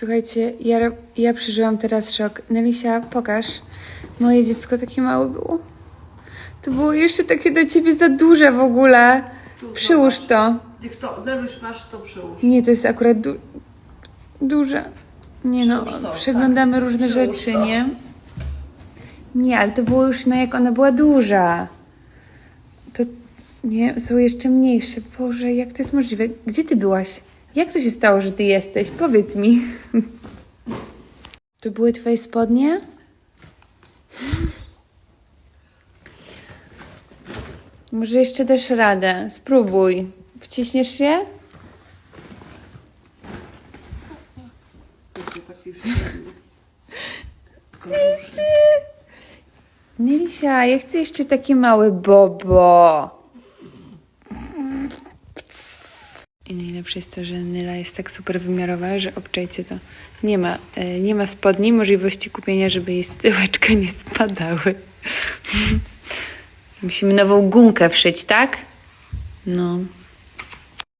Słuchajcie, ja, ja przeżyłam teraz szok. Nelisia, pokaż. Moje dziecko takie małe było. To było jeszcze takie dla ciebie za duże w ogóle. Tu, Przyłóż to. Niech to, Neluś, masz to przyłóż. Nie, to jest akurat du- duże. Nie no, Przyłóż to, przeglądamy tak. różne Przyłóż rzeczy, to. nie? Nie, ale to było już na jak ona była duża. To nie, są jeszcze mniejsze. Boże, jak to jest możliwe? Gdzie ty byłaś? Jak to się stało, że ty jesteś? Powiedz mi. To były twoje spodnie? Może jeszcze dasz radę. Spróbuj. Wciśniesz się? Nelisia, ja chcę jeszcze takie małe bobo. I najlepsze jest to, że Nyla jest tak super wymiarowa, że obczajcie to. Nie ma, e, nie ma spodni, możliwości kupienia, żeby jej tyłeczka nie spadały. Musimy nową gumkę wszyć, tak? No.